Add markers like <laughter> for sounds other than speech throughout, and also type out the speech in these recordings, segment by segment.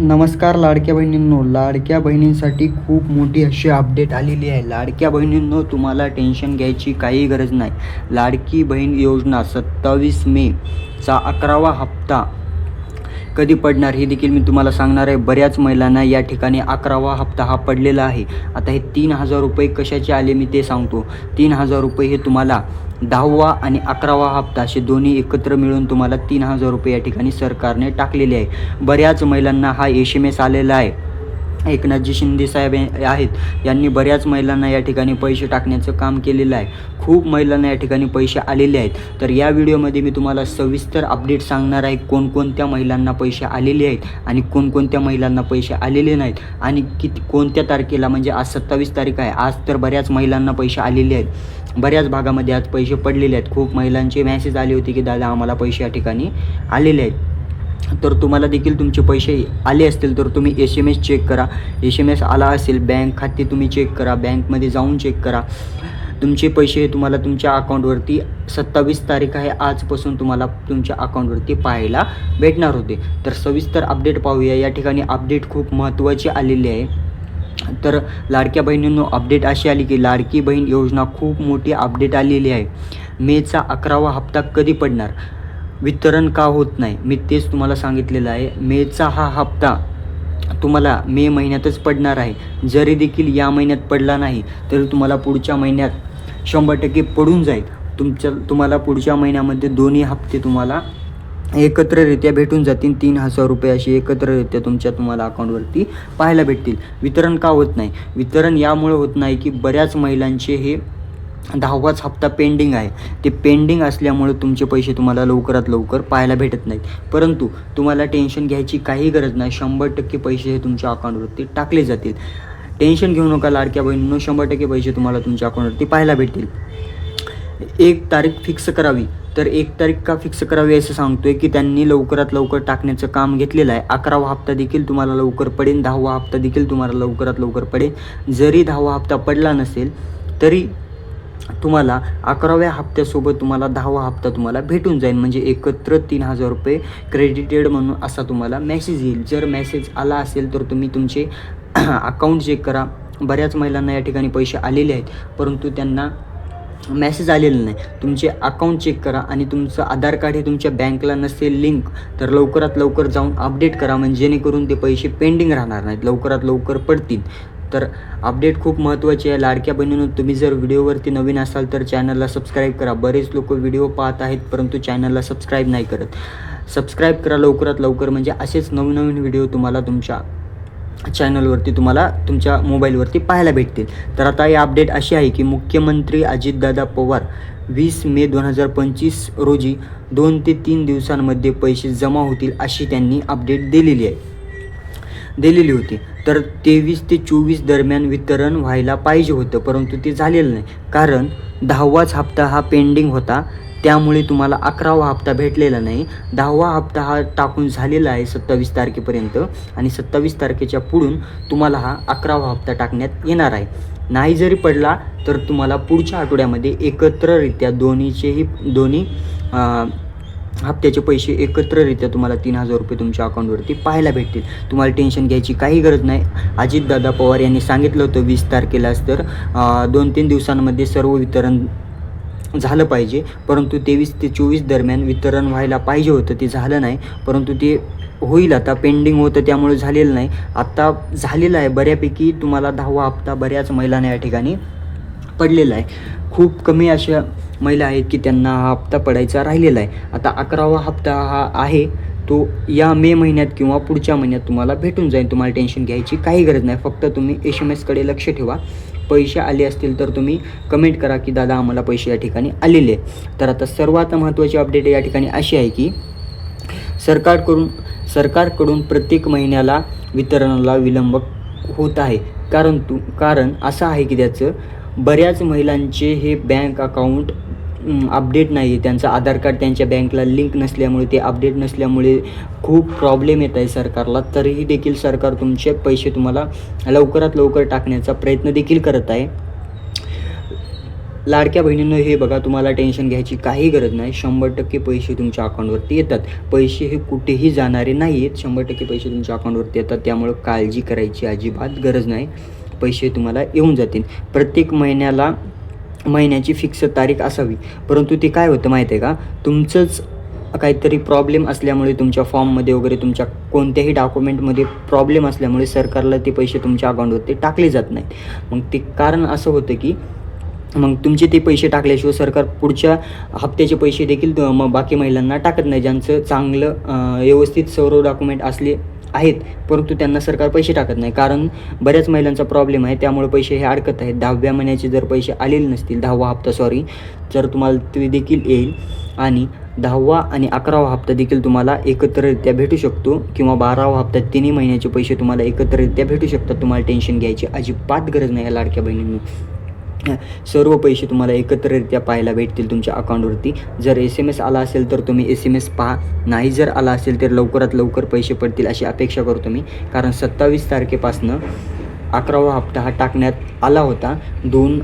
नमस्कार लाडक्या बहिणींनो. लाडक्या बहिणींसाठी खूप मोठी अशी अपडेट आलेली आहे. लाडक्या बहिणींनो तुम्हाला टेन्शन घ्यायची काही गरज नाही. लाडकी बहीण योजना सत्तावीस मेचा अकरावा हप्ता कधी पडणार हे देखील मी तुम्हाला सांगणार आहे. बऱ्याच महिलांना या ठिकाणी अकरावा हप्ता हा पडलेला आहे. आता हे तीन हजार रुपये कशाचे आले मी ते सांगतो. तीन हजार रुपये हे तुम्हाला दहावा आणि अकरावा हप्ता असे दोन्ही एकत्र मिळून तुम्हाला तीन हजार रुपये या ठिकाणी सरकारने टाकलेले आहे. बऱ्याच महिलांना हा एस एम एस आलेला आहे. एकनाथजी शिंदे साहेब आहेत. यांनी बऱ्याच महिलांना या ठिकाणी पैसे टाकण्याचं काम केलेलं आहे. खूप महिलांना या ठिकाणी पैसे आलेले आहेत. तर या व्हिडिओमध्ये मी तुम्हाला सविस्तर अपडेट सांगणार आहे कोणकोणत्या महिलांना पैसे आलेले आहेत आणि कोणकोणत्या महिलांना पैसे आलेले नाहीत आणि किती कोणत्या तारखेला म्हणजे आज सत्तावीस तारीख आहे. आज तर बऱ्याच महिलांना पैसे आलेले आहेत. बऱ्याच भागामध्ये आज पैसे पडलेले आहेत. खूप महिलांचे मॅसेज आले होते की दादा आम्हाला पैसे या ठिकाणी आलेले आहेत. तर तुम्हाला देखील तुमचे पैसे आले असतील तर तुम्ही एस एम एस चेक करा. एस एम एस आला असेल बँक खाते तुम्ही चेक करा. बँकमध्ये जाऊन चेक करा. तुमचे पैसे तुम्हाला तुमच्या अकाउंटवरती सत्तावीस तारीख आहे आजपासून तुम्हाला तुमच्या अकाउंटवरती पाहायला भेटणार होते. तर सविस्तर अपडेट पाहूया. या ठिकाणी अपडेट खूप महत्त्वाची आलेली आहे. तर लाडक्या बहिणींनो अपडेट अशी आली की लाडकी बहीण योजना खूप मोठी अपडेट आलेली आहे. मेचा अकरावा हप्ता कधी पडणार? वितरण का होत नाही? मी तेच तुम्हाला सांगितलेलं आहे. मेचा हा हप्ता तुम्हाला मे महिन्यातच पडणार आहे. जरी देखील या महिन्यात पडला नाही तरी तुम्हाला पुढच्या महिन्यात शंभर टक्के पडून जाईल. तुमच्या तुम्हाला पुढच्या महिन्यामध्ये दोन्ही हप्ते तुम्हाला एकत्ररित्या भेटून जातील. तीन हजार रुपये अशी एकत्ररित्या तुमच्या तुम्हाला अकाउंटवरती पाहायला भेटतील. वितरण का होत नाही? वितरण यामुळे होत नाही की बऱ्याच महिलांचे हे दहावाच हप्ता पेंडिंग आहे. ते पेंडिंग असल्यामुळे तुमचे पैसे तुम्हाला लवकरात लवकर पाहायला भेटत नाहीत. परंतु तुम्हाला टेन्शन घ्यायची काही गरज नाही. शंभर टक्के पैसे हे तुमच्या अकाउंटवरती टाकले जातील. टेन्शन घेऊ नका लाडक्या बहिणींनो. शंभर टक्के पैसे तुम्हाला तुमच्या अकाउंटवरती पाहायला भेटतील. एक तारीख फिक्स करावी. तर एक तारीख का फिक्स करावी असं सांगतोय की त्यांनी लवकरात लवकर टाकण्याचं काम घेतलेलं आहे. अकरावा हप्ता देखील तुम्हाला लवकर पडेल. दहावा हप्ता देखील तुम्हाला लवकरात लवकर पडेल. जरी दहावा हप्ता पडला नसेल तरी तुम्हाला अकराव्या हप्त्यासोबत तुम्हाला दहावा हप्ता तुम्हाला भेटून जाईल. म्हणजे एकत्र तीन हजार रुपये क्रेडिटेड म्हणून असा तुम्हाला मेसेज येईल. जर मेसेज आला असेल तर तुम्ही तुमचे <clears throat> अकाउंट चेक करा. बऱ्याच महिलांना या ठिकाणी पैसे आलेले आहेत परंतु त्यांना मेसेज आलेला नाही. तुमचे अकाउंट चेक करा आणि तुमचं आधार कार्ड हे तुमच्या बँकला नसेल लिंक तर लवकरात लवकर जाऊन अपडेट करा. म्हणजे जेणेकरून ते पैसे पेंडिंग राहणार नाहीत. लवकरात लवकर पडतील. तर अपडेट खूप महत्त्वाचे आहे. लाडक्या बहिणीनं तुम्ही जर व्हिडिओवरती नवीन असाल तर चॅनलला सबस्क्राईब करा. बरेच लोक व्हिडिओ पाहत आहेत परंतु चॅनलला सबस्क्राईब नाही करत. सबस्क्राईब करा लवकरात लवकर. म्हणजे असेच नवीन नवीन व्हिडिओ तुम्हाला तुमच्या चॅनलवरती तुम्हाला तुमच्या मोबाईलवरती पाहायला भेटतील. तर आता ही अपडेट अशी आहे की मुख्यमंत्री अजितदादा पवार वीस मे दोन हजार पंचवीस रोजी दोन ते तीन दिवसांमध्ये पैसे जमा होतील अशी त्यांनी अपडेट दिलेली आहे. दिलेली होती. तर तेवीस ते चोवीस दरम्यान वितरण व्हायला पाहिजे होतं परंतु ते झालेलं नाही. कारण दहावाच हप्ता हा पेंडिंग होता. त्यामुळे तुम्हाला अकरावा हप्ता भेटलेला नाही. दहावा हप्ता हा टाकून झालेला आहे सत्तावीस तारखेपर्यंत आणि सत्तावीस तारखेच्या पुढून तुम्हाला हा अकरावा हप्ता टाकण्यात येणार आहे. नाही जरी पडला तर तुम्हाला पुढच्या आठवड्यामध्ये एकत्ररित्या दोन्हीचेही दोन्ही हप्त्याचे पैसे एकत्ररित्या तुम्हाला तीन हजार रुपये तुमच्या अकाउंटवरती पाहायला भेटतील. तुम्हाला टेन्शन घ्यायची काही गरज नाही. अजितदादा पवार यांनी सांगितलं होतं वीस तारखेलाच तर दोन तीन दिवसांमध्ये सर्व वितरण झालं पाहिजे. परंतु तेवीस ते चोवीस दरम्यान वितरण व्हायला पाहिजे होतं ते झालं नाही. परंतु ते होईल आता पेंडिंग होतं त्यामुळे झालेलं नाही. आत्ता झालेलं आहे बऱ्यापैकी तुम्हाला दहावा हप्ता बऱ्याच महिलांना या ठिकाणी पडलेला आहे. खूप कमी अशा महिला आहेत की त्यांना हा हप्ता पडायचा राहिलेला आहे. आता अकरावा हप्ता हा आहे तो या मे महिन्यात किंवा पुढच्या महिन्यात तुम्हाला भेटून जाईल. तुम्हाला टेन्शन घ्यायची काही गरज नाही. फक्त तुम्ही एस एम एसकडे लक्ष ठेवा. पैसे आले असतील तर तुम्ही कमेंट करा की दादा आम्हाला पैसे या ठिकाणी आलेले आहे तर आता सर्वात महत्त्वाची अपडेट या ठिकाणी अशी आहे की सरकारकडून सरकारकडून प्रत्येक महिन्याला वितरणाला विलंब होत आहे. कारण तू कारण असं आहे की त्याचं बऱ्याच महिलांचे हे बँक अकाउंट अपडेट नाही आहे त्यांचं आधार कार्ड त्यांच्या बँकला लिंक नसल्यामुळे ते अपडेट नसल्यामुळे खूप प्रॉब्लेम येत आहे सरकारला. तरीही देखील सरकार तुमचे पैसे तुम्हाला लवकरात लवकर टाकण्याचा प्रयत्न देखील करत आहे. लाडक्या बहिणींना हे बघा तुम्हाला टेन्शन घ्यायची काही गरज नाही. शंभर टक्के पैसे तुमच्या अकाउंटवरती येतात. पैसे हे कुठेही जाणारे नाही आहेत शंभर टक्के पैसे तुमच्या अकाउंटवरती येतात. त्यामुळं काळजी करायची अजिबात गरज नाही. पैसे तुम्हाला येऊन जातील. प्रत्येक महिन्याला महिन्याची फिक्स तारीख असावी. परंतु ते काय होतं माहिती आहे का? तुमचंच काहीतरी प्रॉब्लेम असल्यामुळे तुमच्या फॉर्ममध्ये वगैरे तुमच्या कोणत्याही डॉक्युमेंटमध्ये प्रॉब्लेम असल्यामुळे सरकारला ते पैसे तुमच्या अकाउंटवरती टाकले जात नाहीत. मग ते कारण असं होतं की मग तुमचे ते पैसे टाकल्याशिवाय सरकार पुढच्या हप्त्याचे पैसे देखील मग बाकी महिलांना टाकत नाही. ज्यांचं चांगलं व्यवस्थित सर्व डॉक्युमेंट असले आहेत परंतु त्यांना सरकार पैसे टाकत नाही. कारण बऱ्याच महिलांचा प्रॉब्लेम आहे त्यामुळे पैसे हे अडकत आहेत. दहाव्या महिन्याचे जर पैसे आलेले नसतील दहावा हप्ता सॉरी तर तुम्हाला ते देखील येईल. आणि दहावा आणि अकरावा हप्ता देखील तुम्हाला एकत्ररित्या भेटू शकतो किंवा बारावा हप्ता तिन्ही महिन्याचे पैसे तुम्हाला एकत्ररित्या भेटू शकतात. तुम्हाला टेन्शन घ्यायची अजिबात गरज नाही या लाडक्या बहिणींनी. सर्व पैसे तुम्हाला एकत्ररित्या पाहायला भेटतील तुमच्या अकाउंटवरती जर एस एम एस आला असेल तर तुम्ही एस एम एस पहा. नाही जर आला असेल तर लवकरात लवकर पैसे पडतील अशी अपेक्षा करतो मी कारण सत्तावीस तारखेपासनं अकरावा हप्ता हा टाकण्यात आला होता. दोन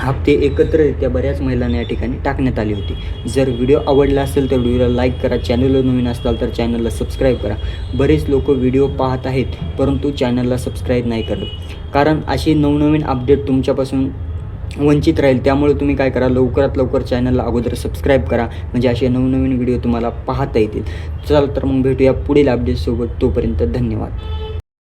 हप्ते एकत्ररित्या बऱ्याच महिलांना या ठिकाणी टाकण्यात आली होती. जर व्हिडिओ आवडला असेल तर व्हिडिओला लाईक करा चॅनलला नवीन असाल तर चॅनलला सबस्क्राईब करा. बरेच लोक व्हिडिओ पाहत आहेत परंतु चॅनलला सबस्क्राईब नाही करत. कारण अशी नवनवीन अपडेट तुमच्यापासून वंचित राहील. त्यामुळे तुम्ही काय करा लवकरात लवकर चॅनलला अगोदर सबस्क्राईब करा. म्हणजे असे नवनवीन व्हिडिओ तुम्हाला पाहता येतील. चल तर मग भेटूया पुढील अपडेटसोबत तोपर्यंत धन्यवाद.